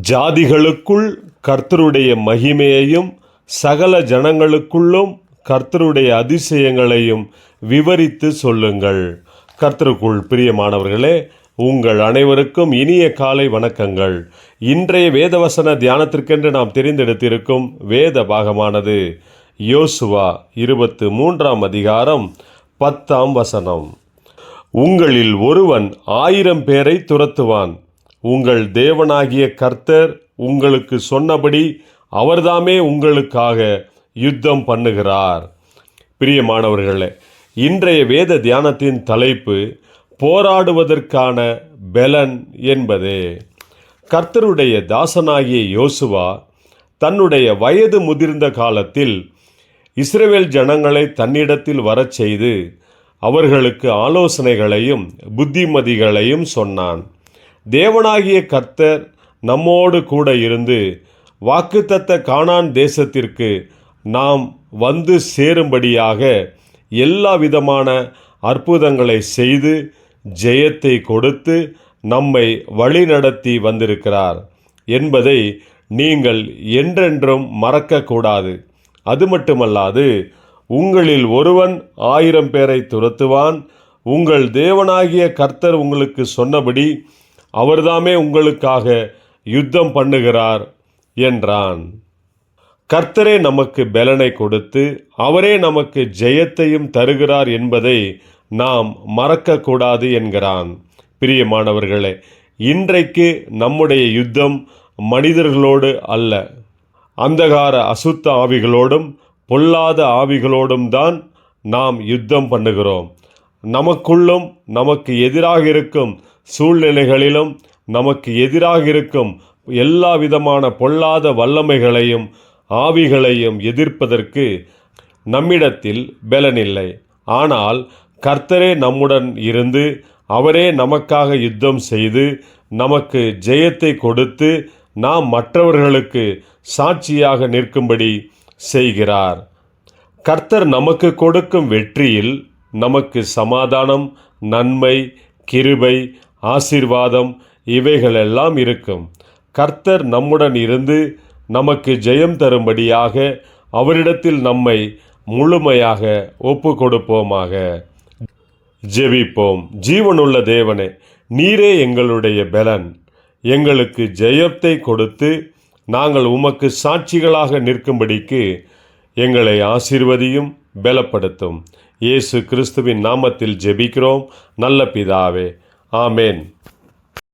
ஜாதிகளுக்குள் கர்த்தருடைய மகிமையையும் சகல ஜனங்களுக்குள்ளும் கர்த்தருடைய அதிசயங்களையும் விவரித்து சொல்லுங்கள். கர்த்தருக்குள் பிரியமானவர்களே உங்கள் அனைவருக்கும் இனிய காலை வணக்கங்கள். இன்றைய வேதவசன தியானத்திற்கென்று நாம் தெரிந்தெடுத்திருக்கும் வேத பாகமானது யோசுவா இருபத்து மூன்றாம் அதிகாரம் பத்தாம் வசனம். உங்களில் ஒருவன் ஆயிரம் பேரை துரத்துவான் உங்கள் தேவனாகிய கர்த்தர் உங்களுக்கு சொன்னபடி அவர்தாமே உங்களுக்காக யுத்தம் பண்ணுகிறார். பிரியமானவர்களே இன்றைய வேத தியானத்தின் தலைப்பு போராடுவதற்கான பெலன் என்பதே. கர்த்தருடைய தாசனாகிய யோசுவா தன்னுடைய வயது முதிர்ந்த காலத்தில் இஸ்ரேல் ஜனங்களை தன்னிடத்தில் வரச் செய்து அவர்களுக்கு ஆலோசனைகளையும் புத்திமதிகளையும் சொன்னான். தேவனாகிய கர்த்தர் நம்மோடு கூட இருந்து வாக்குத்தத்த கானான் தேசத்திற்கு நாம் வந்து சேரும்படியாக எல்லா விதமான அற்புதங்களை செய்து ஜெயத்தை கொடுத்து நம்மை வழிநடத்தி வந்திருக்கிறார் என்பதை நீங்கள் என்றென்றும் மறக்கக்கூடாது. அது மட்டுமல்லாது உங்களில் ஒருவன் ஆயிரம் பேரை துரத்துவான். உங்கள் தேவனாகிய கர்த்தர் உங்களுக்கு சொன்னபடி அவர்தாமே உங்களுக்காக யுத்தம் பண்ணுகிறார் என்றான். கர்த்தரே நமக்கு பலனை கொடுத்து அவரே நமக்கு ஜெயத்தையும் தருகிறார் என்பதை நாம் மறக்கக்கூடாது என்கிறான். பிரியமானவர்களே இன்றைக்கு நம்முடைய யுத்தம் மனிதர்களோடு அல்ல. அந்தகார அசுத்த ஆவிகளோடும் பொல்லாத ஆவிகளோடும் தான் நாம் யுத்தம் பண்ணுகிறோம். நமக்குள்ளும் நமக்கு எதிராக இருக்கும் சூழ்நிலைகளிலும் நமக்கு எதிராக இருக்கும் எல்லா விதமான பொல்லாத வல்லமைகளையும் ஆவிகளையும் எதிர்ப்பதற்கு நம்மிடத்தில் பலனில்லை. ஆனால் கர்த்தரே நம்முடன் இருந்து அவரே நமக்காக யுத்தம் செய்து நமக்கு ஜெயத்தை கொடுத்து நாம் மற்றவர்களுக்கு சாட்சியாக நிற்கும்படி செய்கிறார். கர்த்தர் நமக்கு கொடுக்கும் வெற்றியில் நமக்கு சமாதானம் நன்மை கிருபை ஆசீர்வாதம் இவைகளெல்லாம் இருக்கும். கர்த்தர் நம்முடன் இருந்து நமக்கு ஜெயம் தரும்படியாக அவரிடத்தில் நம்மை முழுமையாக ஒப்பு கொடுப்போமாக ஜெபிப்போம். ஜீவனுள்ள தேவனே நீரே எங்களுடைய பலன். எங்களுக்கு ஜெயத்தை கொடுத்து நாங்கள் உமக்கு சாட்சிகளாக நிற்கும்படிக்கு எங்களை ஆசீர்வதியும் பலப்படுத்தும். இயேசு கிறிஸ்துவின் நாமத்தில் ஜெபிக்கிறோம். நல்ல பிதாவே ஆமேன்